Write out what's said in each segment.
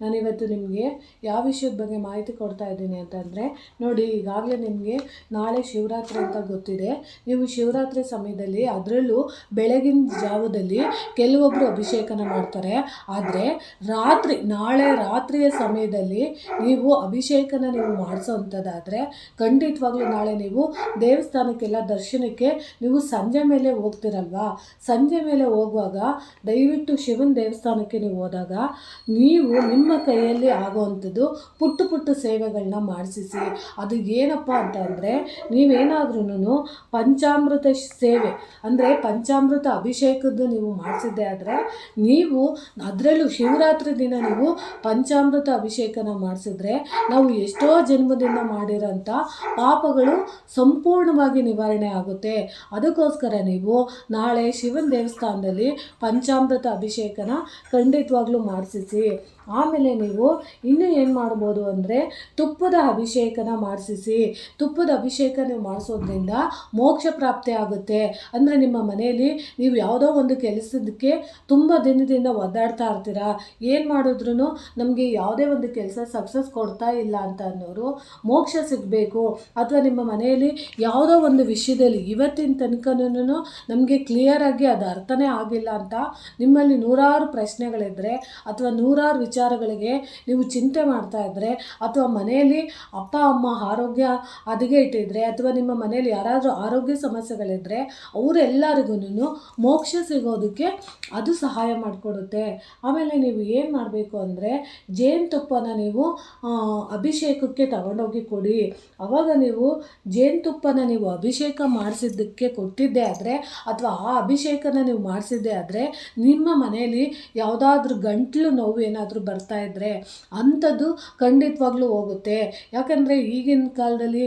ನಾನಿವತ್ತು ನಿಮಗೆ ಯಾವ ವಿಷಯದ ಬಗ್ಗೆ ಮಾಹಿತಿ ಕೊಡ್ತಾ ಇದ್ದೀನಿ ಅಂತಂದರೆ, ನೋಡಿ ಈಗಾಗಲೇ ನಿಮಗೆ ನಾಳೆ ಶಿವರಾತ್ರಿ ಅಂತ ಗೊತ್ತಿದೆ. ನೀವು ಶಿವರಾತ್ರಿ ಸಮಯದಲ್ಲಿ ಅದರಲ್ಲೂ ಬೆಳಗಿನ ಜಾವದಲ್ಲಿ ಕೆಲವೊಬ್ಬರು ಅಭಿಷೇಕನ ಮಾಡ್ತಾರೆ. ಆದರೆ ರಾತ್ರಿ, ನಾಳೆ ರಾತ್ರಿಯ ಸಮಯದಲ್ಲಿ ನೀವು ಅಭಿಷೇಕನ ನೀವು ಮಾಡಿಸೋವಂಥದ್ದಾದರೆ ಖಂಡಿತವಾಗ್ಲೂ ನಾಳೆ ನೀವು ದೇವಸ್ಥಾನಕ್ಕೆಲ್ಲ ದರ್ಶನಕ್ಕೆ ನೀವು ಸಂಜೆ ಮೇಲೆ ಹೋಗ್ತಿರಲ್ವಾ? ಸಂಜೆ ಮೇಲೆ ಹೋಗುವಾಗ ದಯವಿಟ್ಟು ಶಿವನ ದೇವಸ್ಥಾನಕ್ಕೆ ನೀವು ಹೋದಾಗ ನೀವು ನಿಮ್ಮ ಕೈಯಲ್ಲಿ ಆಗುವಂಥದ್ದು ಪುಟ್ಟ ಪುಟ್ಟ ಸೇವೆಗಳನ್ನ ಮಾಡಿಸಿಸಿ. ಅದು ಏನಪ್ಪ ಅಂತ ಅಂದರೆ ನೀವೇನಾದ್ರೂ ಪಂಚಾಮೃತ ಸೇವೆ, ಅಂದರೆ ಪಂಚಾಮೃತ ಅಭಿಷೇಕದ್ದು ನೀವು ಮಾಡಿಸಿದ್ದೆ ಆದರೆ ನೀವು ಅದರಲ್ಲೂ ಶಿವರಾತ್ರಿ ದಿನ ನೀವು ಪಂಚಾಮೃತ ಅಭಿಷೇಕನ ಮಾಡಿಸಿದ್ರೆ ನಾವು ಎಷ್ಟೋ ಜನ್ಮದಿಂದ ಮಾಡಿರೋಂಥ ಪಾಪಗಳು ಸಂಪೂರ್ಣವಾಗಿ ನಿವಾರಣೆ ಆಗುತ್ತೆ. ಅದಕ್ಕೋಸ್ಕರ ನೀವು ನಾಳೆ ಶಿವನ ದೇವಸ್ಥಾನದಲ್ಲಿ ಪಂಚಾಮೃತ ಅಭಿಷೇಕನ ಖಂಡಿತವಾಗ್ಲೂ ಮಾಡಿಸಿಸಿ. ಆಮೇಲೆ ನೀವು ಇನ್ನೂ ಏನು ಮಾಡ್ಬೋದು ಅಂದರೆ ತುಪ್ಪದ ಅಭಿಷೇಕನ ಮಾಡಿಸಿಸಿ. ತುಪ್ಪದ ಅಭಿಷೇಕ ನೀವು ಮಾಡಿಸೋದ್ರಿಂದ ಮೋಕ್ಷ ಪ್ರಾಪ್ತಿ ಆಗುತ್ತೆ. ಅಂದರೆ ನಿಮ್ಮ ಮನೆಯಲ್ಲಿ ನೀವು ಯಾವುದೋ ಒಂದು ಕೆಲಸದಕ್ಕೆ ತುಂಬ ದಿನದಿಂದ ಒದ್ದಾಡ್ತಾ ಇರ್ತೀರಾ. ಏನು ಮಾಡಿದ್ರು ನಮಗೆ ಯಾವುದೇ ಒಂದು ಕೆಲಸ ಸಕ್ಸಸ್ ಕೊಡ್ತಾ ಇಲ್ಲ ಅಂತ ಅನ್ನೋರು ಮೋಕ್ಷ ಸಿಗಬೇಕು. ಅಥವಾ ನಿಮ್ಮ ಮನೆಯಲ್ಲಿ ಯಾವುದೋ ಒಂದು ವಿಷಯದಲ್ಲಿ ಇವತ್ತಿನ ತನಕನೂ ನಮಗೆ ಕ್ಲಿಯರಾಗಿ ಅದು ಅರ್ಥನೇ ಆಗಿಲ್ಲ ಅಂತ ನಿಮ್ಮಲ್ಲಿ ನೂರಾರು ಪ್ರಶ್ನೆಗಳಿದ್ದರೆ ಅಥವಾ ನೂರಾರು ವಿಚಾರಗಳಿಗೆ ನೀವು ಚಿಂತೆ ಮಾಡ್ತಾ ಇದ್ದರೆ ಅಥವಾ ಮನೆಯಲ್ಲಿ ಅಪ್ಪ, ಅಮ್ಮ ಆರೋಗ್ಯ ಹದಗೆಟ್ಟಿದ್ರೆ ಅಥವಾ ನಿಮ್ಮ ಮನೆಯಲ್ಲಿ ಯಾರಾದರೂ ಆರೋಗ್ಯ ಸಮಸ್ಯೆಗಳಿದ್ದರೆ ಅವರೆಲ್ಲರಿಗೂ ಮೋಕ್ಷ ಸಿಗೋದಕ್ಕೆ ಅದು ಸಹಾಯ ಮಾಡಿಕೊಡುತ್ತೆ. ಆಮೇಲೆ ನೀವು ಏನು ಮಾಡಬೇಕು ಅಂದರೆ ಜೇನುತುಪ್ಪನ ನೀವು ಅಭಿಷೇಕಕ್ಕೆ ತಗೊಂಡೋಗಿ ಕೊಡಿ. ಆವಾಗ ನೀವು ಜೇನುತುಪ್ಪನ ನೀವು ಅಭಿಷೇಕ ಮಾಡಿಸಿದ್ದಕ್ಕೆ ಕೊಟ್ಟಿದ್ದೆ ಆದರೆ ಅಥವಾ ಆ ಅಭಿಷೇಕನ ನೀವು ಮಾಡಿಸಿದ್ದೆ ಆದರೆ ನಿಮ್ಮ ಮನೆಯಲ್ಲಿ ಯಾವುದಾದ್ರೂ ಗಂಟ್ಲು ನೋವು ಏನಾದರೂ ಬರ್ತಾ ಇದ್ದರೆ ಅಂಥದ್ದು ಖಂಡಿತವಾಗ್ಲೂ ಹೋಗುತ್ತೆ. ಯಾಕಂದರೆ ಈಗಿನ ಕಾಲದಲ್ಲಿ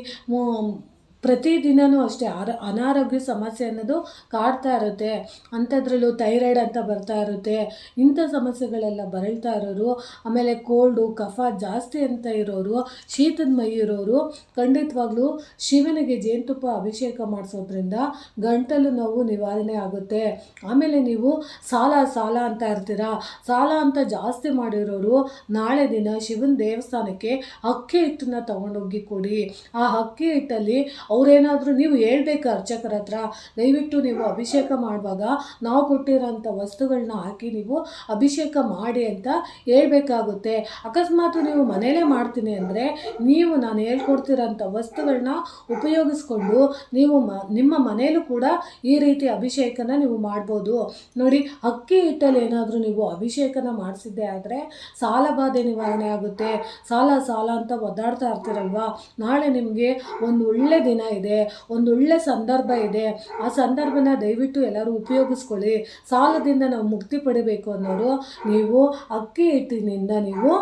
ಪ್ರತಿದಿನವೂ ಅಷ್ಟೇ ಆರ, ಅನಾರೋಗ್ಯ ಸಮಸ್ಯೆ ಅನ್ನೋದು ಕಾಡ್ತಾ ಇರುತ್ತೆ. ಅಂಥದ್ರಲ್ಲೂ ಥೈರಾಯ್ಡ್ ಅಂತ ಬರ್ತಾ ಇರುತ್ತೆ. ಇಂಥ ಸಮಸ್ಯೆಗಳೆಲ್ಲ ಬರಳ್ತಾ ಇರೋರು, ಆಮೇಲೆ ಕೋಲ್ಡು, ಕಫ ಜಾಸ್ತಿ ಅಂತ ಇರೋರು, ಶೀತದ ಮೈ ಇರೋರು, ಖಂಡಿತವಾಗ್ಲೂ ಶಿವನಿಗೆ ಜೇನುತುಪ್ಪ ಅಭಿಷೇಕ ಮಾಡಿಸೋದ್ರಿಂದ ಗಂಟಲು ನೋವು ನಿವಾರಣೆ ಆಗುತ್ತೆ. ಆಮೇಲೆ ನೀವು ಸಾಲ ಸಾಲ ಅಂತ ಇರ್ತೀರಾ? ಸಾಲ ಅಂತ ಜಾಸ್ತಿ ಮಾಡಿರೋರು ನಾಳೆ ದಿನ ಶಿವನ ದೇವಸ್ಥಾನಕ್ಕೆ ಅಕ್ಕಿ ಹಿಟ್ಟನ್ನ ತಗೊಂಡೋಗಿ ಕೊಡಿ. ಆ ಅಕ್ಕಿ ಹಿಟ್ಟಲ್ಲಿ ಅವರೇನಾದರೂ ನೀವು ಹೇಳ್ಬೇಕು ಅರ್ಚಕರ ಹತ್ರ? ದಯವಿಟ್ಟು ನೀವು ಅಭಿಷೇಕ ಮಾಡುವಾಗ ನಾವು ಕೊಟ್ಟಿರೋಂಥ ವಸ್ತುಗಳನ್ನ ಹಾಕಿ ನೀವು ಅಭಿಷೇಕ ಮಾಡಿ ಅಂತ ಹೇಳಬೇಕಾಗುತ್ತೆ. ಅಕಸ್ಮಾತ್ ನೀವು ಮನೇಲೇ ಮಾಡ್ತೀನಿ ಅಂದರೆ ನೀವು ನಾನು ಹೇಳ್ಕೊಡ್ತಿರೋಂಥ ವಸ್ತುಗಳನ್ನ ಉಪಯೋಗಿಸ್ಕೊಂಡು ನೀವು ಮ, ನಿಮ್ಮ ಮನೇಲೂ ಕೂಡ ಈ ರೀತಿ ಅಭಿಷೇಕನ ನೀವು ಮಾಡ್ಬೋದು. ನೋಡಿ, ಅಕ್ಕಿ ಹಿಟ್ಟಲ್ಲಿ ಏನಾದರೂ ನೀವು ಅಭಿಷೇಕನ ಮಾಡಿಸಿದ್ದೆ ಆದರೆ ಸಾಲ ಬಾಧೆ ನಿವಾರಣೆ ಆಗುತ್ತೆ. ಸಾಲ ಸಾಲ ಅಂತ ಒದ್ದಾಡ್ತಾ ಇರ್ತೀರಲ್ವಾ? ನಾಳೆ ನಿಮಗೆ ಒಂದು ಒಳ್ಳೆ ದಿನ ಇದೆ, ಒಂದು ಒಳ್ಳೆ ಸಂದರ್ಭ ಇದೆ. ಆ ಸಂದರ್ಭನ ದಯವಿಟ್ಟು ಎಲ್ಲರೂ ಉಪಯೋಗಿಸ್ಕೊಳ್ಳಿ. ಸಾಲದಿಂದ ನಾವು ಮುಕ್ತಿ ಪಡಿಬೇಕು ಅನ್ನೋರು ನೀವು ಅಕ್ಕಿ ಹಿಟ್ಟಿನಿಂದ ನೀವು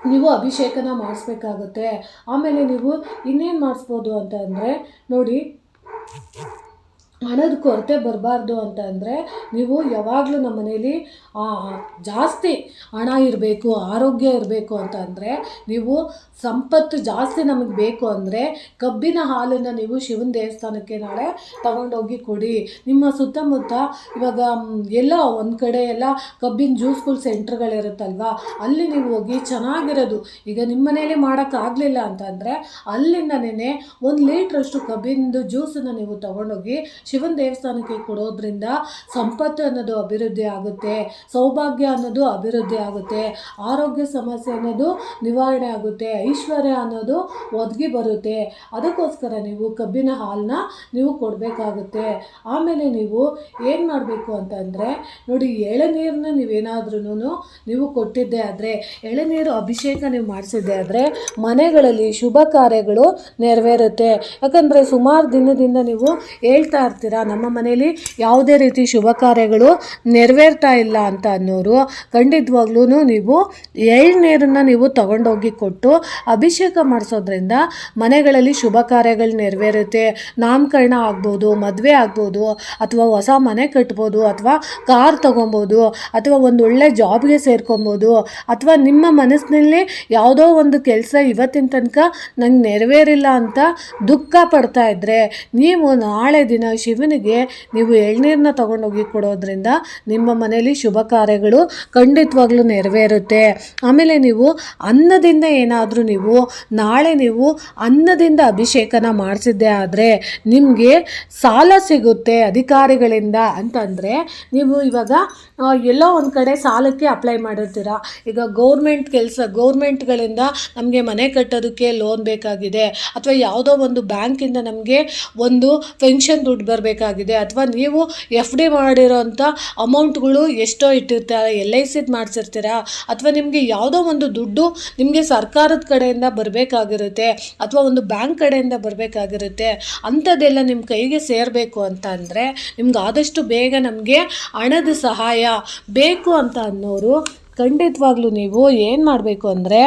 ನೀವು ಅಭಿಷೇಕನ ಮಾಡಿಸ್ಬೇಕಾಗುತ್ತೆ. ಆಮೇಲೆ ನೀವು ಇನ್ನೇನು ಮಾಡಿಸ್ಬೋದು ಅಂತ ನೋಡಿ ಹಣದ ಕೊರತೆ ಬರಬಾರ್ದು ಅಂತ ಅಂದರೆ ನೀವು ಯಾವಾಗಲೂ ನಮ್ಮ ಮನೇಲಿ ಜಾಸ್ತಿ ಹಣ ಇರಬೇಕು, ಆರೋಗ್ಯ ಇರಬೇಕು ಅಂತ ಅಂದರೆ ನೀವು ಸಂಪತ್ತು ಜಾಸ್ತಿ ನಮಗೆ ಬೇಕು ಅಂದರೆ ಕಬ್ಬಿನ ಹಾಲನ್ನು ನೀವು ಶಿವನ ದೇವಸ್ಥಾನಕ್ಕೆ ನಾಳೆ ತಗೊಂಡೋಗಿ ಕೊಡಿ. ನಿಮ್ಮ ಸುತ್ತಮುತ್ತ ಇವಾಗ ಎಲ್ಲ ಒಂದು ಕಡೆ ಎಲ್ಲ ಕಬ್ಬಿನ ಜ್ಯೂಸ್ಗಳು ಸೆಂಟ್ರ್ಗಳಿರುತ್ತಲ್ವ ಅಲ್ಲಿ ನೀವು ಹೋಗಿ ಚೆನ್ನಾಗಿರೋದು. ಈಗ ನಿಮ್ಮ ಮನೇಲಿ ಮಾಡೋಕ್ಕಾಗಲಿಲ್ಲ ಅಂತಂದರೆ ಅಲ್ಲಿಂದನೇ ಒಂದು ಲೀಟ್ರಷ್ಟು ಕಬ್ಬಿನದು ಜ್ಯೂಸನ್ನು ನೀವು ತಗೊಂಡೋಗಿ ಶಿವನ ದೇವಸ್ಥಾನಕ್ಕೆ ಕೊಡೋದ್ರಿಂದ ಸಂಪತ್ತು ಅನ್ನೋದು ಅಭಿವೃದ್ಧಿ ಆಗುತ್ತೆ, ಸೌಭಾಗ್ಯ ಅನ್ನೋದು ಅಭಿವೃದ್ಧಿ ಆಗುತ್ತೆ, ಆರೋಗ್ಯ ಸಮಸ್ಯೆ ಅನ್ನೋದು ನಿವಾರಣೆ ಆಗುತ್ತೆ, ಐಶ್ವರ್ಯ ಅನ್ನೋದು ಒದಗಿ ಬರುತ್ತೆ. ಅದಕ್ಕೋಸ್ಕರ ನೀವು ಕಬ್ಬಿನ ಹಾಲನ್ನ ನೀವು ಕೊಡಬೇಕಾಗುತ್ತೆ. ಆಮೇಲೆ ನೀವು ಏನು ಮಾಡಬೇಕು ಅಂತಂದರೆ ನೋಡಿ ಎಳನೀರನ್ನ ನೀವೇನಾದ್ರೂ ನೀವು ಕೊಟ್ಟಿದ್ದೆ ಆದರೆ ಎಳನೀರು ಅಭಿಷೇಕ ನೀವು ಮಾಡಿಸಿದ್ದೆ ಆದರೆ ಮನೆಗಳಲ್ಲಿ ಶುಭ ಕಾರ್ಯಗಳು ನೆರವೇರುತ್ತೆ. ಯಾಕಂದರೆ ಸುಮಾರು ದಿನದಿಂದ ನೀವು ಹೇಳ್ತಾ ಮಾಡ್ತೀರಾ ನಮ್ಮ ಮನೇಲಿ ಯಾವುದೇ ರೀತಿ ಶುಭ ಕಾರ್ಯಗಳು ನೆರವೇರ್ತಾ ಇಲ್ಲ ಅಂತ ಅನ್ನೋರು ಖಂಡಿತವಾಗ್ಲೂ ನೀವು ಎಳ್ನೀರನ್ನು ನೀವು ತಗೊಂಡೋಗಿ ಕೊಟ್ಟು ಅಭಿಷೇಕ ಮಾಡಿಸೋದ್ರಿಂದ ಮನೆಗಳಲ್ಲಿ ಶುಭ ಕಾರ್ಯಗಳು ನೆರವೇರುತ್ತೆ. ನಾಮಕರಣ ಆಗ್ಬೋದು, ಮದುವೆ ಆಗ್ಬೋದು, ಅಥವಾ ಹೊಸ ಮನೆ ಕಟ್ಬೋದು, ಅಥವಾ ಕಾರ್ ತೊಗೊಬೋದು, ಅಥವಾ ಒಂದು ಒಳ್ಳೆ ಜಾಬ್ಗೆ ಸೇರ್ಕೊಬೋದು, ಅಥವಾ ನಿಮ್ಮ ಮನಸ್ಸಿನಲ್ಲಿ ಯಾವುದೋ ಒಂದು ಕೆಲಸ ಇವತ್ತಿನ ತನಕ ನಂಗೆ ನೆರವೇರಿಲ್ಲ ಅಂತ ದುಃಖ ಪಡ್ತಾ ಇದ್ದರೆ ನೀವು ನಾಳೆ ದಿನ ಶಿವನಿಗೆ ನೀವು ಎಳ್ನೀರನ್ನ ತಗೊಂಡೋಗಿ ಕೊಡೋದ್ರಿಂದ ನಿಮ್ಮ ಮನೆಯಲ್ಲಿ ಶುಭ ಕಾರ್ಯಗಳು ಖಂಡಿತವಾಗ್ಲೂ ನೆರವೇರುತ್ತೆ. ಆಮೇಲೆ ನೀವು ಅನ್ನದಿಂದ ಏನಾದರೂ ನೀವು ನಾಳೆ ನೀವು ಅನ್ನದಿಂದ ಅಭಿಷೇಕನ ಮಾಡಿಸಿದ್ದೆ ಆದರೆ ನಿಮಗೆ ಸಾಲ ಸಿಗುತ್ತೆ ಅಧಿಕಾರಿಗಳಿಂದ ಅಂತಂದರೆ ನೀವು ಇವಾಗ ಎಲ್ಲೋ ಒಂದು ಕಡೆ ಸಾಲಕ್ಕೆ ಅಪ್ಲೈ ಮಾಡಿರ್ತೀರ. ಈಗ ಗೌರ್ಮೆಂಟ್ ಕೆಲಸ, ಗೌರ್ಮೆಂಟ್ಗಳಿಂದ ನಮಗೆ ಮನೆ ಕಟ್ಟೋದಕ್ಕೆ ಲೋನ್ ಬೇಕಾಗಿದೆ. ಅಥವಾ ಯಾವುದೋ ಒಂದು ಬ್ಯಾಂಕಿಂದ ನಮಗೆ ಒಂದು ಪೆನ್ಷನ್ ದುಡ್ಡು ಬರಬೇಕಾಗಿದೆ ಅಥವಾ ನೀವು ಎಫ್ ಡಿ ಮಾಡಿರೋಂಥ ಅಮೌಂಟ್ಗಳು ಎಷ್ಟೋ ಇಟ್ಟಿರ್ತಾರೆ ಎಲ್ ಐ ಸಿದು ಮಾಡಿಸಿರ್ತೀರಾ? ಅಥವಾ ನಿಮಗೆ ಯಾವುದೋ ಒಂದು ದುಡ್ಡು ನಿಮಗೆ ಸರ್ಕಾರದ ಕಡೆಯಿಂದ ಬರಬೇಕಾಗಿರುತ್ತೆ, ಅಥವಾ ಒಂದು ಬ್ಯಾಂಕ್ ಕಡೆಯಿಂದ ಬರಬೇಕಾಗಿರುತ್ತೆ, ಅಂಥದ್ದೆಲ್ಲ ನಿಮ್ಮ ಕೈಗೆ ಸೇರಬೇಕು ಅಂತ ಅಂದರೆ ನಿಮ್ಗೆ ಆದಷ್ಟು ಬೇಗ ನಮಗೆ ಹಣದ ಸಹಾಯ ಬೇಕು ಅಂತ ಅನ್ನೋರು ಖಂಡಿತವಾಗ್ಲೂ ನೀವು ಏನು ಮಾಡಬೇಕು ಅಂದರೆ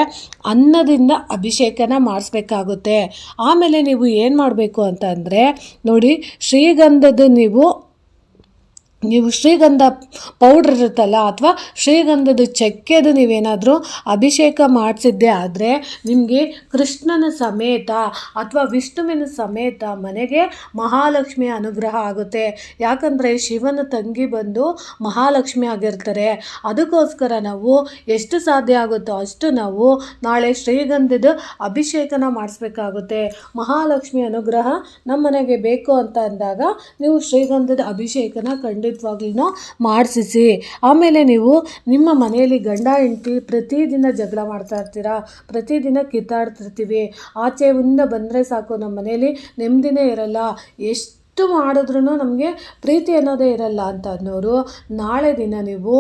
ಅನ್ನದಿಂದ ಅಭಿಷೇಕನ ಮಾಡಿಸ್ಬೇಕಾಗುತ್ತೆ. ಆಮೇಲೆ ನೀವು ಏನು ಮಾಡಬೇಕು ಅಂತ ಅಂದರೆ ನೋಡಿ ಶ್ರೀಗಂಧದ ನೀವು ನೀವು ಶ್ರೀಗಂಧ ಪೌಡ್ರ್ ಇರುತ್ತಲ್ಲ ಅಥವಾ ಶ್ರೀಗಂಧದ ಚಕ್ಕೆದು ನೀವೇನಾದರೂ ಅಭಿಷೇಕ ಮಾಡಿಸಿದ್ದೆ ಆದರೆ ನಿಮಗೆ ಕೃಷ್ಣನ ಸಮೇತ ಅಥವಾ ವಿಷ್ಣುವಿನ ಸಮೇತ ಮನೆಗೆ ಮಹಾಲಕ್ಷ್ಮಿ ಅನುಗ್ರಹ ಆಗುತ್ತೆ. ಯಾಕಂದರೆ ಶಿವನ ತಂಗಿ ಬಂದು ಮಹಾಲಕ್ಷ್ಮಿ ಆಗಿರ್ತಾರೆ. ಅದಕ್ಕೋಸ್ಕರ ನಾವು ಎಷ್ಟು ಸಾಧ್ಯ ಆಗುತ್ತೋ ಅಷ್ಟು ನಾವು ನಾಳೆ ಶ್ರೀಗಂಧದ ಅಭಿಷೇಕನ ಮಾಡಿಸ್ಬೇಕಾಗುತ್ತೆ. ಮಹಾಲಕ್ಷ್ಮಿ ಅನುಗ್ರಹ ನಮ್ಮ ಮನೆಗೆ ಬೇಕು ಅಂತ ಅಂದಾಗ ನೀವು ಶ್ರೀಗಂಧದ ಅಭಿಷೇಕನ ಖಂಡಿತವಾಗ್ಲೂ ಮಾಡಿಸಿಸಿ. ಆಮೇಲೆ ನೀವು ನಿಮ್ಮ ಮನೆಯಲ್ಲಿ ಗಂಡ, ಹೆಂಡತಿ ಪ್ರತಿದಿನ ಜಗಳ ಮಾಡ್ತಾ ಇರ್ತೀರಾ? ಪ್ರತಿದಿನ ಕಿತ್ತಾಡ್ತಿರ್ತೀವಿ ಆಚೆಯಿಂದ ಬಂದರೆ ಸಾಕು, ನಮ್ಮ ಮನೆಯಲ್ಲಿ ನೆಮ್ಮದಿನೇ ಇರಲ್ಲ. ಎಷ್ಟು ಎಷ್ಟು ಮಾಡಿದ್ರೂ ನಮಗೆ ಪ್ರೀತಿ ಅನ್ನೋದೇ ಇರಲ್ಲ ಅಂತ ಅನ್ನೋರು ನಾಳೆ ದಿನ ನೀವು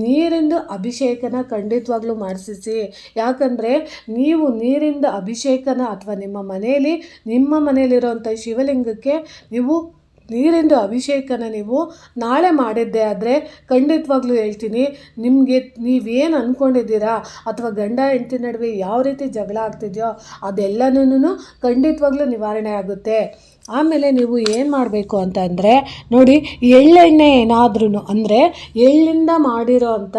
ನೀರಿಂದು ಅಭಿಷೇಕನ ಖಂಡಿತವಾಗ್ಲೂ ಮಾಡಿಸಿಸಿ. ಯಾಕಂದರೆ ನೀವು ನೀರಿಂದ ಅಭಿಷೇಕನ ಅಥವಾ ನಿಮ್ಮ ಮನೆಯಲ್ಲಿ ನಿಮ್ಮ ಮನೆಯಲ್ಲಿರೋಂಥ ಶಿವಲಿಂಗಕ್ಕೆ ನೀವು ನೀರಿಂದು ಅಭಿಷೇಕನ ನೀವು ನಾಳೆ ಮಾಡಿದ್ದೆ ಆದರೆ ಖಂಡಿತವಾಗ್ಲೂ ಹೇಳ್ತೀನಿ, ನಿಮಗೆ ನೀವೇನು ಅಂದ್ಕೊಂಡಿದ್ದೀರಾ ಅಥವಾ ಗಂಡ ಹೆಂಡತಿ ನಡುವೆ ಯಾವ ರೀತಿ ಜಗಳ ಆಗ್ತಿದೆಯೋ ಅದೆಲ್ಲನೂ ಖಂಡಿತವಾಗ್ಲೂ ನಿವಾರಣೆ ಆಗುತ್ತೆ. ಆಮೇಲೆ ನೀವು ಏನು ಮಾಡಬೇಕು ಅಂತಂದರೆ ನೋಡಿ, ಎಳ್ಳೆಣ್ಣೆ ಏನಾದ್ರೂ ಅಂದರೆ, ಎಳ್ಳಿಂದ ಮಾಡಿರೋ ಅಂಥ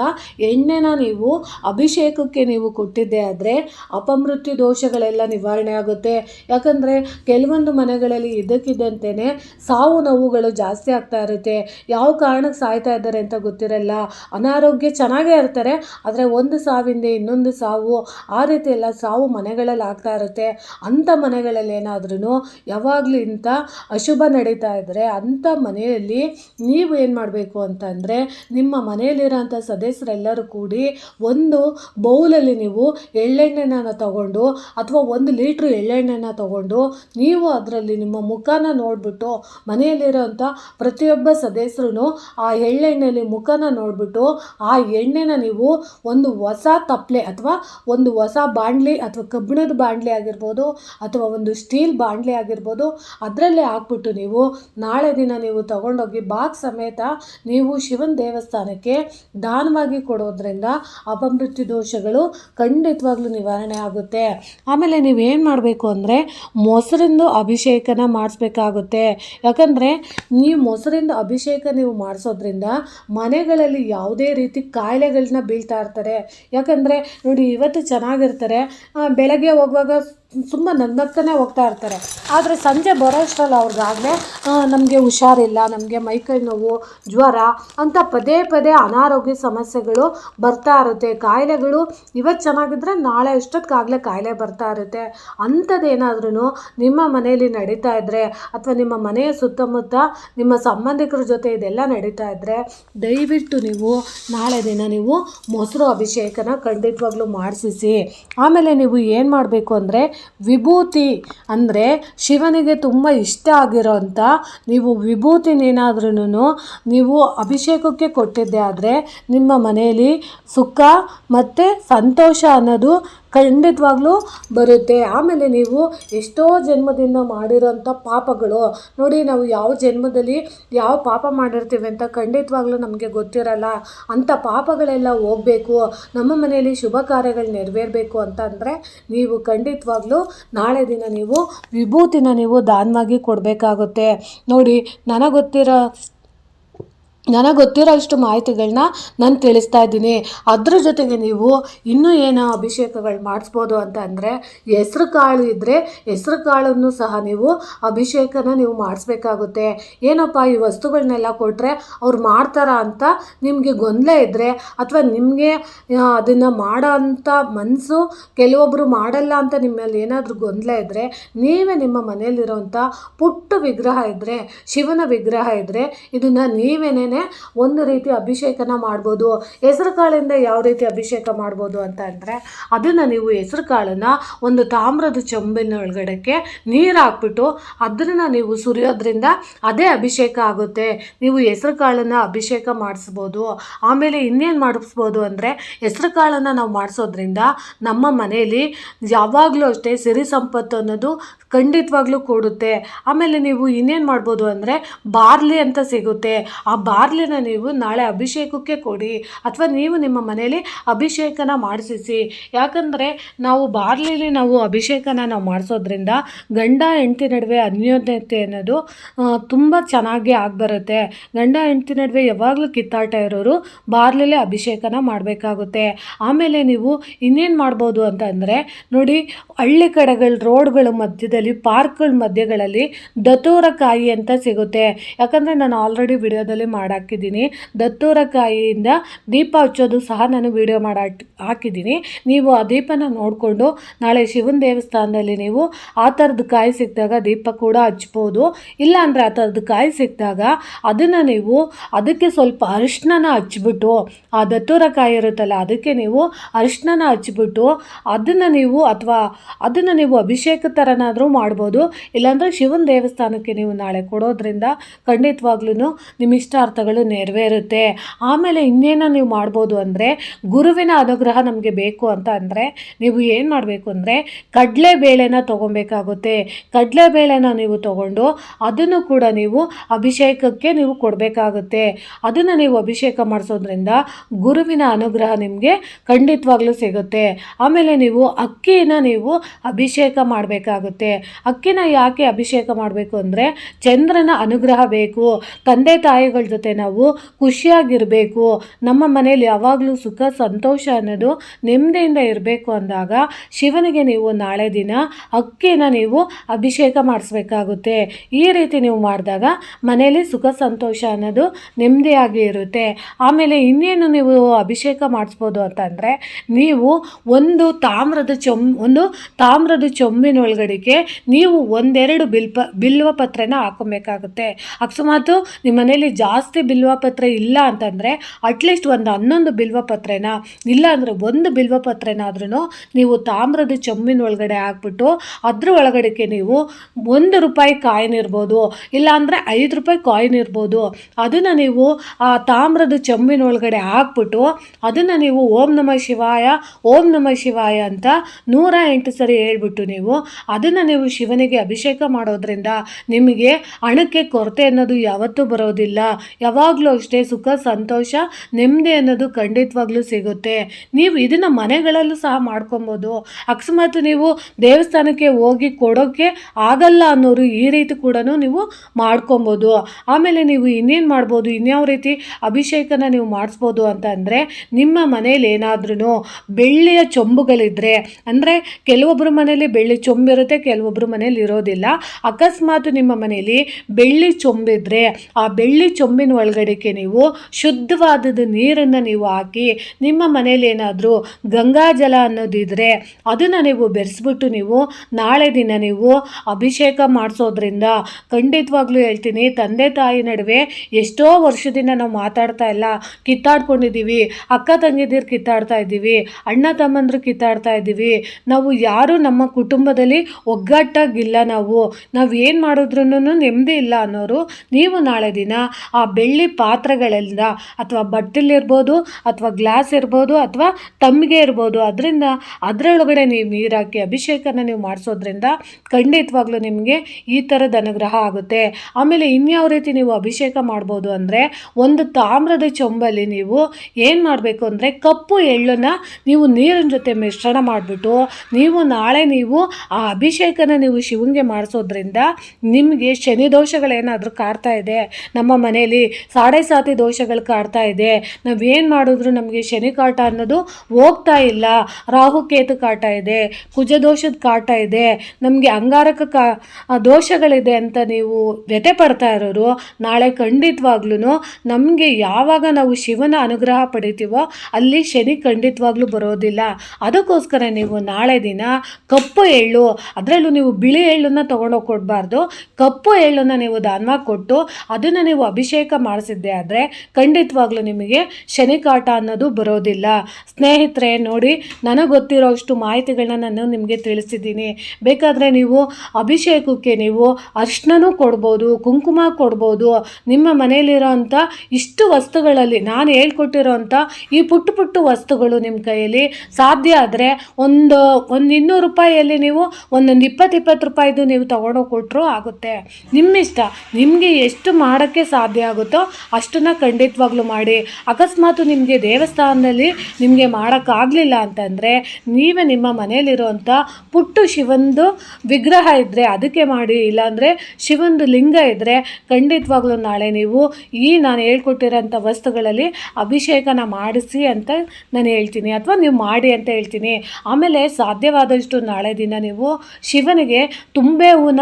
ಎಣ್ಣೆನ ನೀವು ಅಭಿಷೇಕಕ್ಕೆ ನೀವು ಕೊಟ್ಟಿದ್ದೆ ಆದರೆ ಅಪಮೃತ್ಯು ದೋಷಗಳೆಲ್ಲ ನಿವಾರಣೆ ಆಗುತ್ತೆ. ಯಾಕಂದರೆ ಕೆಲವೊಂದು ಮನೆಗಳಲ್ಲಿ ಇದಕ್ಕಿದ್ದಂತೆಯೇ ಸಾವು ನೋವುಗಳು ಜಾಸ್ತಿ ಆಗ್ತಾ ಇರುತ್ತೆ. ಯಾವ ಕಾರಣಕ್ಕೆ ಸಾಯ್ತಾ ಇದ್ದಾರೆ ಅಂತ ಗೊತ್ತಿರಲ್ಲ. ಅನಾರೋಗ್ಯ ಚೆನ್ನಾಗೇ ಇರ್ತಾರೆ, ಆದರೆ ಒಂದು ಸಾವಿಂದ ಇನ್ನೊಂದು ಸಾವು, ಆ ರೀತಿ ಎಲ್ಲ ಸಾವು ಮನೆಗಳಲ್ಲಿ ಆಗ್ತಾ ಇರುತ್ತೆ. ಅಂಥ ಮನೆಗಳಲ್ಲಿ ಏನಾದ್ರೂ ಯಾವಾಗಲೂ ಇಂಥ ಅಶುಭ ನಡೀತಾ ಇದ್ದರೆ ಅಂಥ ಮನೆಯಲ್ಲಿ ನೀವು ಏನು ಮಾಡಬೇಕು ಅಂತಂದರೆ ನಿಮ್ಮ ಮನೆಯಲ್ಲಿರೋಂಥ ಸದಸ್ಯರೆಲ್ಲರೂ ಕೂಡಿ ಒಂದು ಬೌಲಲ್ಲಿ ನೀವು ಎಳ್ಳೆಣ್ಣೆನ ತಗೊಂಡು ಅಥವಾ ಒಂದು ಲೀಟ್ರ್ ಎಳ್ಳೆಣ್ಣೆನ ತಗೊಂಡು ನೀವು ಅದರಲ್ಲಿ ನಿಮ್ಮ ಮುಖನ ನೋಡಿಬಿಟ್ಟು ಮನೆಯಲ್ಲಿರೋಂಥ ಪ್ರತಿಯೊಬ್ಬ ಸದಸ್ಯರು ಆ ಎಳ್ಳೆಣ್ಣೆಯಲ್ಲಿ ಮುಖನ ನೋಡಿಬಿಟ್ಟು ಆ ಎಣ್ಣೆನ ನೀವು ಒಂದು ಹೊಸ ತಪ್ಪಲೆ ಅಥವಾ ಒಂದು ಹೊಸ ಬಾಣಲಿ ಅಥವಾ ಕಬ್ಬಿಣದ ಬಾಣಲಿ ಆಗಿರ್ಬೋದು ಅಥವಾ ಒಂದು ಸ್ಟೀಲ್ ಬಾಣಲಿ ಆಗಿರ್ಬೋದು ಅದರಲ್ಲೇ ಹಾಕ್ಬಿಟ್ಟು ನೀವು ನಾಳೆ ದಿನ ನೀವು ತಗೊಂಡೋಗಿ ಬಾಕ್ಸ್ ಸಮೇತ ನೀವು ಶಿವನ ದೇವಸ್ಥಾನಕ್ಕೆ ದಾನವಾಗಿ ಕೊಡೋದ್ರಿಂದ ಅಪಮೃತ್ಯು ದೋಷಗಳು ಖಂಡಿತವಾಗ್ಲೂ ನಿವಾರಣೆ ಆಗುತ್ತೆ. ಆಮೇಲೆ ನೀವೇನು ಮಾಡಬೇಕು ಅಂದರೆ ಮೊಸರಿಂದು ಅಭಿಷೇಕನ ಮಾಡಿಸ್ಬೇಕಾಗುತ್ತೆ. ಯಾಕಂದರೆ ನೀವು ಮೊಸರಿಂದ ಅಭಿಷೇಕ ನೀವು ಮಾಡಿಸೋದ್ರಿಂದ ಮನೆಗಳಲ್ಲಿ ಯಾವುದೇ ರೀತಿ ಕಾಯಿಲೆಗಳನ್ನ ಬೀಳ್ತಾ ಇರ್ತಾರೆ. ಯಾಕಂದರೆ ನೋಡಿ, ಇವತ್ತು ಚೆನ್ನಾಗಿರ್ತಾರೆ. ಬೆಳಗ್ಗೆ ಹೋಗುವಾಗ ತುಂಬ ನಗ್ನಗ್ತಾನೆ ಹೋಗ್ತಾ ಇರ್ತಾರೆ. ಆದರೆ ಸಂಜೆ ಬರೋ ಅಷ್ಟರಲ್ಲಿ ಅವ್ರಿಗಾಗಲೇ ನಮಗೆ ಹುಷಾರಿಲ್ಲ, ನಮಗೆ ಮೈಕೈ ನೋವು, ಜ್ವರ ಅಂತ ಪದೇ ಪದೇ ಅನಾರೋಗ್ಯ ಸಮಸ್ಯೆಗಳು ಬರ್ತಾ ಇರುತ್ತೆ. ಕಾಯಿಲೆಗಳು ಇವತ್ತು ಚೆನ್ನಾಗಿದ್ರೆ ನಾಳೆ ಅಷ್ಟೊತ್ತಿಗಾಗಲೇ ಕಾಯಿಲೆ ಬರ್ತಾ ಇರುತ್ತೆ. ಅಂಥದ್ದೇನಾದ್ರೂ ನಿಮ್ಮ ಮನೆಯಲ್ಲಿ ನಡೀತಾ ಇದ್ದರೆ ಅಥವಾ ನಿಮ್ಮ ಮನೆಯ ಸುತ್ತಮುತ್ತ ನಿಮ್ಮ ಸಂಬಂಧಿಕರ ಜೊತೆ ಇದೆಲ್ಲ ನಡೀತಾ ಇದ್ದರೆ ದಯವಿಟ್ಟು ನೀವು ನಾಳೆ ದಿನ ನೀವು ಮೊಸರು ಅಭಿಷೇಕನ ಖಂಡಿತವಾಗ್ಲೂ ಮಾಡಿಸಿಸಿ. ಆಮೇಲೆ ನೀವು ಏನು ಮಾಡಬೇಕು ಅಂದರೆ ವಿಭೂತಿ ಅಂದರೆ ಶಿವನಿಗೆ ತುಂಬ ಇಷ್ಟ ಆಗಿರೋಂಥ ನೀವು ವಿಭೂತಿನೇನಾದ್ರೂ ನೀವು ಅಭಿಷೇಕಕ್ಕೆ ಕೊಟ್ಟಿದ್ದೆ ಆದರೆ ನಿಮ್ಮ ಮನೆಯಲ್ಲಿ ಸುಖ ಮತ್ತು ಸಂತೋಷ ಅನ್ನೋದು ಖಂಡಿತವಾಗ್ಲೂ ಬರುತ್ತೆ. ಆಮೇಲೆ ನೀವು ಎಷ್ಟೋ ಜನ್ಮದಿಂದ ಮಾಡಿರೋಂಥ ಪಾಪಗಳು, ನೋಡಿ ನಾವು ಯಾವ ಜನ್ಮದಲ್ಲಿ ಯಾವ ಪಾಪ ಮಾಡಿರ್ತೀವಿ ಅಂತ ಖಂಡಿತವಾಗ್ಲೂ ನಮಗೆ ಗೊತ್ತಿರಲ್ಲ. ಅಂಥ ಪಾಪಗಳೆಲ್ಲ ಹೋಗಬೇಕು, ನಮ್ಮ ಮನೆಯಲ್ಲಿ ಶುಭ ಕಾರ್ಯಗಳು ನೆರವೇರಬೇಕು ಅಂತ ಅಂದರೆ ನೀವು ಖಂಡಿತವಾಗ್ಲೂ ನಾಳೆ ದಿನ ನೀವು ವಿಭೂತಿನ ನೀವು ದಾನವಾಗಿ ಕೊಡಬೇಕಾಗುತ್ತೆ. ನೋಡಿ ನನಗೆ ಗೊತ್ತಿರೋ ನನಗೆ ಗೊತ್ತಿರೋ ಇಷ್ಟು ಮಾಹಿತಿಗಳನ್ನ ನಾನು ತಿಳಿಸ್ತಾ ಇದ್ದೀನಿ. ಅದ್ರ ಜೊತೆಗೆ ನೀವು ಇನ್ನೂ ಏನೋ ಅಭಿಷೇಕಗಳು ಮಾಡಿಸ್ಬೋದು ಅಂತ ಅಂದರೆ ಹೆಸ್ರು ಕಾಳು ಇದ್ದರೆ ಹೆಸ್ರು ಕಾಳನ್ನು ಸಹ ನೀವು ಅಭಿಷೇಕನ ನೀವು ಮಾಡಿಸ್ಬೇಕಾಗುತ್ತೆ. ಏನಪ್ಪ ಈ ವಸ್ತುಗಳನ್ನೆಲ್ಲ ಕೊಟ್ಟರೆ ಅವ್ರು ಮಾಡ್ತಾರಾ ಅಂತ ನಿಮಗೆ ಗೊಂದಲ ಇದ್ದರೆ ಅಥವಾ ನಿಮಗೆ ಅದನ್ನು ಮಾಡೋ ಅಂಥ ಮನಸ್ಸು ಕೆಲವೊಬ್ಬರು ಮಾಡಲ್ಲ ಅಂತ ನಿಮ್ಮಲ್ಲಿ ಏನಾದರೂ ಗೊಂದಲ ಇದ್ದರೆ ನೀವೇ ನಿಮ್ಮ ಮನೆಯಲ್ಲಿರೋಂಥ ಪುಟ್ಟ ವಿಗ್ರಹ ಇದ್ದರೆ ಶಿವನ ವಿಗ್ರಹ ಇದ್ದರೆ ಇದನ್ನು ನೀವೇನೇ ಒಂದು ರೀತಿ ಅಭಿಷೇಕನ ಮಾಡ್ಬೋದು. ಹೆಸರು ಕಾಳಿಂದ ಯಾವ ರೀತಿ ಅಭಿಷೇಕ ಮಾಡ್ಬೋದು ಅಂತ ಅಂದರೆ ಅದನ್ನು ನೀವು ಹೆಸರು ಕಾಳನ್ನು ಒಂದು ತಾಮ್ರದ ಚೊಂಬಿನ ಒಳಗಡೆಗೆ ನೀರು ಹಾಕ್ಬಿಟ್ಟು ಅದನ್ನು ನೀವು ಸುರಿಯೋದ್ರಿಂದ ಅದೇ ಅಭಿಷೇಕ ಆಗುತ್ತೆ. ನೀವು ಹೆಸರು ಕಾಳನ್ನು ಅಭಿಷೇಕ ಮಾಡಿಸ್ಬೋದು. ಆಮೇಲೆ ಇನ್ನೇನು ಮಾಡಿಸ್ಬೋದು ಅಂದರೆ ಹೆಸರು ಕಾಳನ್ನು ನಾವು ಮಾಡಿಸೋದ್ರಿಂದ ನಮ್ಮ ಮನೆಯಲ್ಲಿ ಯಾವಾಗಲೂ ಅಷ್ಟೇ ಸಿರಿ ಸಂಪತ್ತು ಅನ್ನೋದು ಖಂಡಿತವಾಗ್ಲೂ ಕೊಡುತ್ತೆ. ಆಮೇಲೆ ನೀವು ಇನ್ನೇನು ಮಾಡ್ಬೋದು ಅಂದರೆ ಬಾರ್ಲಿ ಅಂತ ಸಿಗುತ್ತೆ. ಆ ಬಾರ್ಲಿನ ನೀವು ನಾಳೆ ಅಭಿಷೇಕಕ್ಕೆ ಕೊಡಿ ಅಥವಾ ನೀವು ನಿಮ್ಮ ಮನೆಯಲ್ಲಿ ಅಭಿಷೇಕನ ಮಾಡಿಸಿಸಿ. ಯಾಕಂದರೆ ನಾವು ಬಾರ್ಲಿಲಿ ನಾವು ಅಭಿಷೇಕನ ನಾವು ಮಾಡಿಸೋದ್ರಿಂದ ಗಂಡ ಹೆಂಡತಿ ನಡುವೆ ಅನ್ಯೋನ್ಯತೆ ಅನ್ನೋದು ತುಂಬ ಚೆನ್ನಾಗಿ ಆಗಿಬರುತ್ತೆ. ಗಂಡ ಹೆಂಡತಿ ನಡುವೆ ಯಾವಾಗಲೂ ಕಿತ್ತಾಟ ಇರೋರು ಬಾರ್ಲಿಲೇ ಅಭಿಷೇಕನ ಮಾಡಬೇಕಾಗುತ್ತೆ. ಆಮೇಲೆ ನೀವು ಇನ್ನೇನು ಮಾಡ್ಬೋದು ಅಂತ ಅಂದರೆ, ನೋಡಿ, ಹಳ್ಳಿ ಕಡೆಗಳ, ರೋಡ್ಗಳ ಮಧ್ಯದಲ್ಲಿ, ಪಾರ್ಕ್ಗಳ ಮಧ್ಯಗಳಲ್ಲಿ ದತೋರಕಾಯಿ ಕಾಯಿ ಅಂತ ಸಿಗುತ್ತೆ. ಯಾಕಂದರೆ ನಾನು ಆಲ್ರೆಡಿ ವಿಡಿಯೋದಲ್ಲಿ ಮಾಡಾಕಿದ್ದೀನಿ. ದತ್ತೂರ ಕಾಯಿಯಿಂದ ದೀಪ ಹಚ್ಚೋದು ಸಹ ನಾನು ವಿಡಿಯೋ ಮಾಡಿ ಹಾಕಿದ್ದೀನಿ. ನೀವು ಆ ದೀಪನ ನೋಡಿಕೊಂಡು ನಾಳೆ ಶಿವನ ದೇವಸ್ಥಾನದಲ್ಲಿ ನೀವು ಆ ಥರದ ಕಾಯಿ ಸಿಕ್ಕಿದಾಗ ದೀಪ ಕೂಡ ಹಚ್ಬೋದು. ಇಲ್ಲ ಅಂದರೆ ಆ ಥರದ ಕಾಯಿ ಸಿಕ್ಕಿದಾಗ ಅದನ್ನು ನೀವು ಅದಕ್ಕೆ ಸ್ವಲ್ಪ ಅರಿಶಿನ ಹಚ್ಚಿಬಿಟ್ಟು ಆ ದತ್ತೂರ ಕಾಯಿ ಇರುತ್ತಲ್ಲ ಅದಕ್ಕೆ ನೀವು ಅರಿಶಿನ ಹಚ್ಬಿಟ್ಟು ಅದನ್ನು ನೀವು ಅಥವಾ ಅದನ್ನು ನೀವು ಅಭಿಷೇಕ ಥರನಾದರೂ ಮಾಡ್ಬೋದು. ಇಲ್ಲಾಂದರೆ ಶಿವನ ದೇವಸ್ಥಾನಕ್ಕೆ ನೀವು ನಾಳೆ ಕೊಡೋದ್ರಿಂದ ಖಂಡಿತವಾಗ್ಲೂ ನಿಮ್ಮ ಇಷ್ಟಾರ್ಥಗಳು ನೆರವೇರುತ್ತೆ. ಆಮೇಲೆ ಇನ್ನೇನು ನೀವು ಮಾಡ್ಬೋದು ಅಂದರೆ ಗುರುವಿನ ಅನುಗ್ರಹ ನಮಗೆ ಬೇಕು ಅಂತ ಅಂದರೆ ನೀವು ಏನು ಮಾಡಬೇಕು ಅಂದರೆ ಕಡಲೆಬೇಳೆನ ತೊಗೊಬೇಕಾಗುತ್ತೆ. ಕಡಲೆಬೇಳೆನ ನೀವು ತಗೊಂಡು ಅದನ್ನು ಕೂಡ ನೀವು ಅಭಿಷೇಕಕ್ಕೆ ನೀವು ಕೊಡಬೇಕಾಗುತ್ತೆ. ಅದನ್ನು ನೀವು ಅಭಿಷೇಕ ಮಾಡಿಸೋದ್ರಿಂದ ಗುರುವಿನ ಅನುಗ್ರಹ ನಿಮಗೆ ಖಂಡಿತವಾಗ್ಲೂ ಸಿಗುತ್ತೆ. ಆಮೇಲೆ ನೀವು ಅಕ್ಕಿನ ನೀವು ಅಭಿಷೇಕ ಮಾಡಬೇಕಾಗುತ್ತೆ. ಅಕ್ಕಿನ ಯಾಕೆ ಅಭಿಷೇಕ ಮಾಡಬೇಕು ಅಂದರೆ ಚಂದ್ರನ ಅನುಗ್ರಹ ಬೇಕು. ತಂದೆ ತಾಯಿಗಳ ಜೊತೆ ನಾವು ಖುಷಿಯಾಗಿರಬೇಕು. ನಮ್ಮ ಮನೇಲಿ ಯಾವಾಗಲೂ ಸುಖ, ಸಂತೋಷ ಅನ್ನೋದು ನೆಮ್ಮದಿಯಿಂದ ಇರಬೇಕು ಅಂದಾಗ ಶಿವನಿಗೆ ನೀವು ನಾಳೆ ದಿನ ಅಕ್ಕಿನ ನೀವು ಅಭಿಷೇಕ ಮಾಡಿಸ್ಬೇಕಾಗುತ್ತೆ. ಈ ರೀತಿ ನೀವು ಮಾಡಿದಾಗ ಮನೆಯಲ್ಲಿ ಸುಖ, ಸಂತೋಷ ಅನ್ನೋದು ನೆಮ್ಮದಿಯಾಗಿ ಇರುತ್ತೆ. ಆಮೇಲೆ ಇನ್ನೇನು ನೀವು ಅಭಿಷೇಕ ಮಾಡಿಸ್ಬೋದು ಅಂತಂದರೆ ನೀವು ಒಂದು ತಾಮ್ರದ ಚೊಂ ಒಂದು ತಾಮ್ರದ ಚೊಂಬಿನೊಳಗಡೆಗೆ ನೀವು ಒಂದೆರಡು ಬಿಲ್ಪ ಬಿಲ್ವ ಪತ್ರೆನ ಹಾಕೊಬೇಕಾಗುತ್ತೆ. ಅಕಸ್ಮಾತು ನಿಮ್ಮ ಮನೇಲಿ ಜಾಸ್ತಿ ಬಿಲ್ವ ಪತ್ರೆ ಇಲ್ಲ ಅಂತಂದರೆ ಅಟ್ಲೀಸ್ಟ್ ಒಂದು ಹನ್ನೊಂದು ಬಿಲ್ವ ಪತ್ರೆನ? ಇಲ್ಲ ಅಂದರೆ ಒಂದು ಬಿಲ್ವ ಪತ್ರೆನಾದ್ರೂ ನೀವು ತಾಮ್ರದ ಚೊಂಬಿನ ಒಳಗಡೆ ಹಾಕ್ಬಿಟ್ಟು ಅದ್ರ ಒಳಗಡೆಗೆ ನೀವು ಒಂದು ರೂಪಾಯಿ ಕಾಯಿನ್ ಇರ್ಬೋದು ಇಲ್ಲಾಂದರೆ ಐದು ರೂಪಾಯಿ ಕಾಯಿನ್ ಇರ್ಬೋದು. ಅದನ್ನು ನೀವು ಆ ತಾಮ್ರದ ಚಮ್ಮಿನ ಒಳಗಡೆ ಹಾಕ್ಬಿಟ್ಟು ಅದನ್ನು ನೀವು ಓಂ ನಮ ಶಿವಾಯ, ಓಂ ನಮ ಶಿವಾಯ ಅಂತ ನೂರ ಎಂಟು ಸರಿ ಹೇಳ್ಬಿಟ್ಟು ನೀವು ಅದನ್ನು ನೀವು ಶಿವನಿಗೆ ಅಭಿಷೇಕ ಮಾಡೋದ್ರಿಂದ ನಿಮಗೆ ಹಣಕ್ಕೆ ಕೊರತೆ ಅನ್ನೋದು ಯಾವತ್ತೂ ಬರೋದಿಲ್ಲ. ಯಾವಾಗಲೂ ಅಷ್ಟೇ ಸುಖ, ಸಂತೋಷ, ನೆಮ್ಮದಿ ಅನ್ನೋದು ಖಂಡಿತವಾಗ್ಲೂ ಸಿಗುತ್ತೆ. ನೀವು ಇದನ್ನು ಮನೆಗಳಲ್ಲೂ ಸಹ ಮಾಡ್ಕೊಬೋದು. ಅಕಸ್ಮಾತ್ ನೀವು ದೇವಸ್ಥಾನಕ್ಕೆ ಹೋಗಿ ಕೊಡೋಕ್ಕೆ ಆಗಲ್ಲ ಅನ್ನೋರು ಈ ರೀತಿ ಕೂಡ ನೀವು ಮಾಡ್ಕೊಬೋದು. ಆಮೇಲೆ ನೀವು ಇನ್ನೇನು ಮಾಡ್ಬೋದು? ಇನ್ಯಾವ ರೀತಿ ಅಭಿಷೇಕನ ನೀವು ಮಾಡಿಸ್ಬೋದು ಅಂತ ಅಂದರೆ ನಿಮ್ಮ ಮನೇಲಿ ಏನಾದ್ರೂ ಬೆಳ್ಳಿಯ ಚೊಂಬುಗಳಿದ್ರೆ, ಅಂದರೆ ಕೆಲವೊಬ್ಬರ ಮನೇಲಿ ಬೆಳ್ಳಿ ಚೊಂಬಿರುತ್ತೆ ಕೆಲವೊಬ್ಬರ ಮನೇಲಿ ಇರೋದಿಲ್ಲ. ಅಕಸ್ಮಾತ್ ನಿಮ್ಮ ಮನೆಯಲ್ಲಿ ಬೆಳ್ಳಿ ಚೊಂಬಿದ್ರೆ ಆ ಬೆಳ್ಳಿ ಚೊಂಬಿನ ಒಳಗಡೆಗೆ ನೀವು ಶುದ್ಧವಾದದ ನೀರನ್ನು ನೀವು ಹಾಕಿ ನಿಮ್ಮ ಮನೇಲಿ ಏನಾದರೂ ಗಂಗಾಜಲ ಅನ್ನೋದಿದ್ರೆ ಅದನ್ನು ನೀವು ಬೆರೆಸ್ಬಿಟ್ಟು ನೀವು ನಾಳೆ ದಿನ ನೀವು ಅಭಿಷೇಕ ಮಾಡಿಸೋದ್ರಿಂದ ಖಂಡಿತವಾಗ್ಲೂ ಹೇಳ್ತೀನಿ ತಂದೆ ತಾಯಿ ನಡುವೆ ಎಷ್ಟೋ ವರ್ಷದಿಂದ ನಾವು ಮಾತಾಡ್ತಾ ಇಲ್ಲ, ಕಿತ್ತಾಡ್ಕೊಂಡಿದ್ದೀವಿ, ಅಕ್ಕ ತಂಗಿದಿರು ಕಿತ್ತಾಡ್ತಾ ಇದ್ದೀವಿ, ಅಣ್ಣ ತಮ್ಮಂದರು ಕಿತ್ತಾಡ್ತಾ ಇದ್ದೀವಿ, ನಾವು ಯಾರು ನಮ್ಮ ಕುಟುಂಬದಲ್ಲಿ ಒಗ್ಗಟ್ಟಾಗಿಲ್ಲ ನಾವು ನಾವು ಏನು ಮಾಡಿದ್ರೂ ನೆಮ್ಮದಿ ಇಲ್ಲ ಅನ್ನೋರು ನೀವು ನಾಳೆ ದಿನ ಆ ಬೆಳ್ಳಿ ಪಾತ್ರೆಗಳಿಂದ ಅಥವಾ ಬಟ್ಟಲಿರ್ಬೋದು ಅಥವಾ ಗ್ಲಾಸ್ ಇರ್ಬೋದು ಅಥವಾ ತಮ್ಮಿಗೆ ಇರ್ಬೋದು, ಅದರಿಂದ ಅದರೊಳಗಡೆ ನೀವು ನೀರು ಹಾಕಿ ಅಭಿಷೇಕನ ನೀವು ಮಾಡಿಸೋದ್ರಿಂದ ಖಂಡಿತವಾಗ್ಲೂ ನಿಮಗೆ ಈ ಥರದ ಅನುಗ್ರಹ ಆಗುತ್ತೆ. ಆಮೇಲೆ ಇನ್ಯಾವ ರೀತಿ ನೀವು ಅಭಿಷೇಕ ಮಾಡ್ಬೋದು ಅಂದರೆ ಒಂದು ತಾಮ್ರದ ಚೊಂಬಲ್ಲಿ ನೀವು ಏನು ಮಾಡಬೇಕು ಅಂದರೆ ಕಪ್ಪು ಎಳ್ಳನ್ನು ನೀವು ನೀರಿನ ಜೊತೆ ಮಿಶ್ರಣ ಮಾಡಿಬಿಟ್ಟು ನೀವು ನಾಳೆ ನೀವು ಆ ಅಭಿಷೇಕನ ನೀವು ಶಿವನಿಗೆ ಮಾಡಿಸೋದ್ರಿಂದ ನಿಮಗೆ ಶನಿ ದೋಷಗಳೇನಾದರೂ ಕಾಡ್ತಾ ಇದೆ, ನಮ್ಮ ಮನೆಯಲ್ಲಿ ಸಾಡೆ ಸಾತಿ ದೋಷಗಳು ಕಾಡ್ತಾ ಇದೆ. ನಾವೇನು ಮಾಡಿದ್ರು ನಮಗೆ ಶನಿ ಕಾಟ ಅನ್ನೋದು ಹೋಗ್ತಾ ಇಲ್ಲ. ರಾಹುಕೇತು ಕಾಟ ಇದೆ. ಕುಜದೋಷದ ಕಾಟ ಇದೆ. ನಮಗೆ ಅಂಗಾರಕ ಕಾ ದೋಷಗಳಿದೆ ಅಂತ ನೀವು ವ್ಯತೆ ಪಡ್ತಾ ಇರೋರು, ನಾಳೆ ಖಂಡಿತವಾಗ್ಲೂ ನಮಗೆ ಯಾವಾಗ ನಾವು ಶಿವನ ಅನುಗ್ರಹ ಪಡಿತೀವೋ ಅಲ್ಲಿ ಶನಿ ಖಂಡಿತವಾಗ್ಲೂ ಬರೋದಿಲ್ಲ. ಅದಕ್ಕೋಸ್ಕರ ನೀವು ನಾಳೆ ದಿನ ಕಪ್ಪು ಎಳ್ಳು, ಅದರಲ್ಲೂ ನೀವು ಬಿಳಿ ಎಳ್ಳನ್ನು ತೊಗೊಂಡೋಗಿ ಕೊಡಬಾರ್ದು. ಕಪ್ಪು ಎಳ್ಳನ್ನು ನೀವು ದಾನವಾಗಿ ಕೊಟ್ಟು, ಅದನ್ನು ನೀವು ಅಭಿಷೇಕ ಮಾಡಿಸಿದ್ದೆ ಆದರೆ ಖಂಡಿತವಾಗ್ಲೂ ನಿಮಗೆ ಶನಿ ಕಾಟ ಅನ್ನೋದು ಬರೋದಿಲ್ಲ. ಸ್ನೇಹಿತರೆ, ನೋಡಿ, ನನಗೆ ಗೊತ್ತಿರೋ ಅಷ್ಟು ಮಾಹಿತಿಗಳನ್ನ ನಾನು ನಿಮಗೆ ತಿಳಿಸಿದ್ದೀನಿ. ಬೇಕಾದರೆ ನೀವು ಅಭಿಷೇಕಕ್ಕೆ ನೀವು ಅರ್ಶನೂ ಕೊಡ್ಬೋದು, ಕುಂಕುಮ ಕೊಡ್ಬೋದು. ನಿಮ್ಮ ಮನೆಯಲ್ಲಿರೋಂಥ ಇಷ್ಟು ವಸ್ತುಗಳಲ್ಲಿ, ನಾನು ಹೇಳ್ಕೊಟ್ಟಿರೋಂಥ ಈ ಪುಟ್ಟ ಪುಟ್ಟ ವಸ್ತುಗಳು ನಿಮ್ಮ ಕೈಯಲ್ಲಿ ಸಾಧ್ಯ ಆದರೆ ಒಂದು ಒಂದು ಇನ್ನೂರು ರೂಪಾಯಿಯಲ್ಲಿ ನೀವು ಒಂದೊಂದು ಇಪ್ಪತ್ತು ಇಪ್ಪತ್ತು ರೂಪಾಯಿದು ನೀವು ತಗೊಂಡೋಗಿ ಕೊಟ್ಟರು ಆಗುತ್ತೆ. ನಿಮ್ಮಿಷ್ಟ, ನಿಮಗೆ ಎಷ್ಟು ಮಾಡೋಕ್ಕೆ ಸಾಧ್ಯ ಆಗುತ್ತೋ ಅಷ್ಟನ್ನು ಖಂಡಿತವಾಗ್ಲೂ ಮಾಡಿ. ಅಕಸ್ಮಾತ್ ನಿಮಗೆ ದೇವಸ್ಥಾನದಲ್ಲಿ ನಿಮಗೆ ಮಾಡೋಕ್ಕಾಗಲಿಲ್ಲ ಅಂತಂದರೆ ನೀವೇ ನಿಮ್ಮ ಮನೆಯಲ್ಲಿರುವಂಥ ಪುಟ್ಟು ಶಿವಂದು ವಿಗ್ರಹ ಇದ್ದರೆ ಅದಕ್ಕೆ ಮಾಡಿ, ಇಲ್ಲಾಂದರೆ ಶಿವಂದು ಲಿಂಗ ಇದ್ದರೆ ಖಂಡಿತವಾಗ್ಲೂ ನಾಳೆ ನೀವು ಈ ನಾನು ಹೇಳ್ಕೊಟ್ಟಿರೋಂಥ ವಸ್ತುಗಳಲ್ಲಿ ಅಭಿಷೇಕನ ಮಾಡಿಸಿ ಅಂತ ನಾನು ಹೇಳ್ತೀನಿ. ಅಥವಾ ನೀವು ಮಾಡಿ ಅಂತ ಹೇಳ್ತೀನಿ. ಆಮೇಲೆ ಸಾಧ್ಯವಾದಷ್ಟು ನಾಳೆ ದಿನ ನೀವು ಶಿವನಿಗೆ ತುಂಬೆ ಹೂನ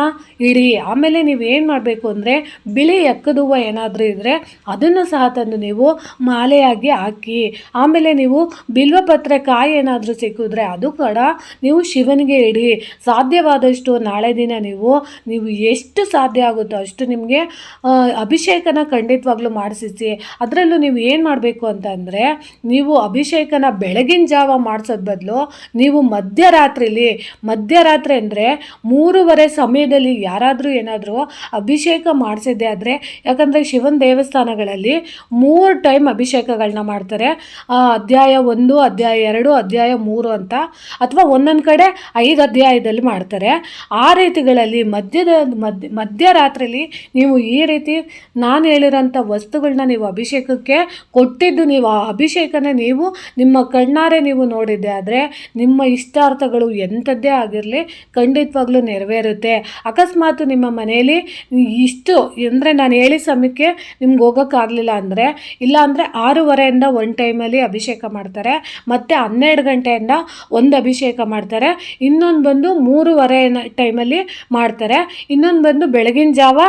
ಇಡಿ. ಆಮೇಲೆ ನೀವು ಏನು ಮಾಡಬೇಕು ಅಂದರೆ ಬಿಳಿ ಎಕ್ಕದ ಹೂವು ಏನಾದರೂ ಇದ್ದರೆ ಅದನ್ನು ಸಹ ತಂದು ನೀವು ಮಾಲೆಯಾಗಿ ಹಾಕಿ. ಆಮೇಲೆ ನೀವು ಬಿಲ್ವಪತ್ರೆ ಕಾಯಿ ಏನಾದರೂ ಸಿಕ್ಕಿದ್ರೆ ಅದು ಕೂಡ ನೀವು ಶಿವನಿಗೆ ಇಡಿ. ಸಾಧ್ಯವಾದಷ್ಟು ನಾಳೆ ದಿನ ನೀವು ನೀವು ಎಷ್ಟು ಸಾಧ್ಯ ಆಗುತ್ತೋ ಅಷ್ಟು ನಿಮಗೆ ಅಭಿಷೇಕನ ಖಂಡಿತವಾಗ್ಲೂ ಮಾಡಿಸಿಸಿ. ಅದರಲ್ಲೂ ನೀವು ಏನು ಮಾಡಬೇಕು ಅಂತಂದರೆ ನೀವು ಅಭಿಷೇಕನ ಬೆಳಗಿನ ಜಾವ ಮಾಡಿಸೋದ್ ಬದಲು ನೀವು ಮಧ್ಯರಾತ್ರಿಲಿ, ಮಧ್ಯರಾತ್ರಿ ಅಂದರೆ ಮೂರುವರೆ ಸಮಯದಲ್ಲಿ ಯಾರಾದರೂ ಏನಾದರೂ ಅಭಿಷೇಕ ಮಾಡಿಸಿದ್ದೆ ಆದರೆ, ಯಾಕಂದರೆ ಶಿವನ ದೇವಸ್ಥಾನಗಳಲ್ಲಿ ಮೂರು ಟೈಮ್ ಅಭಿಷೇಕಗಳನ್ನ ಮಾಡ್ತಾರೆ. ಅಧ್ಯಾಯ ಒಂದು, ಅಧ್ಯಾಯ ಎರಡು, ಅಧ್ಯಾಯ ಮೂರು ಅಂತ. ಅಥವಾ ಒಂದೊಂದು ಕಡೆ ಐದು ಅಧ್ಯಾಯದಲ್ಲಿ ಮಾಡ್ತಾರೆ. ಆ ರೀತಿಗಳಲ್ಲಿ ಮಧ್ಯದ, ಮಧ್ಯ, ಮಧ್ಯರಾತ್ರಿಲಿ ನೀವು ಈ ರೀತಿ ನಾನು ಹೇಳಿರೋಂಥ ವಸ್ತುಗಳನ್ನ ನೀವು ಅಭಿಷೇಕಕ್ಕೆ ಕೊಟ್ಟಿದ್ದು ನೀವು, ಆ ಅಭಿಷೇಕನ ನೀವು, ನಿಮ್ಮ ಕಣ್ಣಾರೆ ನೀವು ನೋಡಿದ್ದೆ ಆದರೆ ನಿಮ್ಮ ಇಷ್ಟಾರ್ಥಗಳು ಎಂಥದ್ದೇ ಆಗಿರಲಿ ಖಂಡಿತವಾಗ್ಲೂ ನೆರವೇರುತ್ತೆ. ಅಕಸ್ಮಾತ್ ನಿಮ್ಮ ಮನೆಯಲ್ಲಿ ಇಷ್ಟು, ಅಂದರೆ ನಾನು ಹೇಳಿ ಸಮಯಕ್ಕೆ ನಿಮ್ಗೆ ಹೋಗೋಕ್ಕಾಗಲಿಲ್ಲ ಅಂದರೆ, ಇಲ್ಲ ಅಂದರೆ ಆರೂವರೆಯಿಂದ ಒಂದು ಟೈಮಲ್ಲಿ ಅಭಿಷೇಕ ಮಾಡ್ತಾರೆ, ಮತ್ತು ಹನ್ನೆರಡು ಗಂಟೆಯಿಂದ ಒಂದು ಅಭಿಷೇಕ ಮಾಡ್ತಾರೆ, ಇನ್ನೊಂದು ಬಂದು ಮೂರುವರೆ ಟೈಮಲ್ಲಿ ಮಾಡ್ತಾರೆ, ಇನ್ನೊಂದು ಬಂದು ಬೆಳಗಿನ ಜಾವ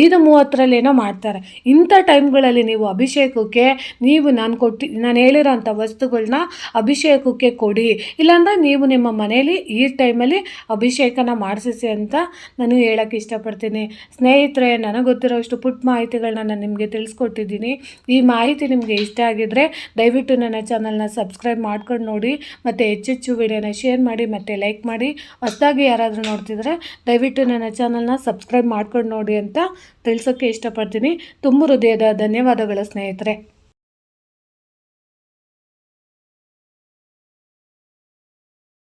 ಐದು ಮೂವತ್ತರಲ್ಲೇನೋ ಮಾಡ್ತಾರೆ. ಇಂಥ ಟೈಮ್ಗಳಲ್ಲಿ ನೀವು ಅಭಿಷೇಕಕ್ಕೆ, ನೀವು ನಾನು ಕೊಟ್ಟು, ನಾನು ಹೇಳಿರೋಂಥ ವಸ್ತುಗಳನ್ನ ಅಭಿಷೇಕಕ್ಕೆ ಕೊಡಿ, ಇಲ್ಲಾಂದರೆ ನೀವು ನಿಮ್ಮ ಮನೆಯಲ್ಲಿ ಈ ಟೈಮಲ್ಲಿ ಅಭಿಷೇಕನ ಮಾಡಿಸಿ ಅಂತ ನಾನು ಹೇಳೋಕ್ಕೆ ಇಷ್ಟಪಡ್ತೀನಿ. ಸ್ನೇಹಿತರೆ, ನನಗೆ ಗೊತ್ತಿರೋಷ್ಟು ಪುಟ್ಟ ಮಾಹಿತಿಗಳನ್ನ ನಾನು ನಿಮಗೆ ತಿಳಿಸ್ಕೊಟ್ಟಿದ್ದೀನಿ. ಈ ಮಾಹಿತಿ ನಿಮಗೆ ಇಷ್ಟ ಆಗಿದ್ದರೆ ದಯವಿಟ್ಟು ನನ್ನ ಚಾನಲ್ನ ಸಬ್ಸ್ಕ್ರೈಬ್ ಮಾಡ್ಕೊಂಡು ನೋಡಿ, ಮತ್ತು ಹೆಚ್ಚೆಚ್ಚು ವಿಡಿಯೋನ ಶೇರ್ ಮಾಡಿ, ಮತ್ತು ಲೈಕ್ ಮಾಡಿ. ಹೊಸದಾಗಿ ಯಾರಾದರೂ ನೋಡ್ತಿದ್ರೆ ದಯವಿಟ್ಟು ನನ್ನ ಚಾನಲ್ನ ಸಬ್ಸ್ಕ್ರೈಬ್ ಮಾಡ್ಕೊಂಡು ನೋಡಿ ಅಂತ ತಿಳಿಸೋಕ್ಕೆ ಇಷ್ಟಪಡ್ತೀನಿ. ತುಂಬ ಹೃದಯದ ಧನ್ಯವಾದಗಳು ಸ್ನೇಹಿತರೆ.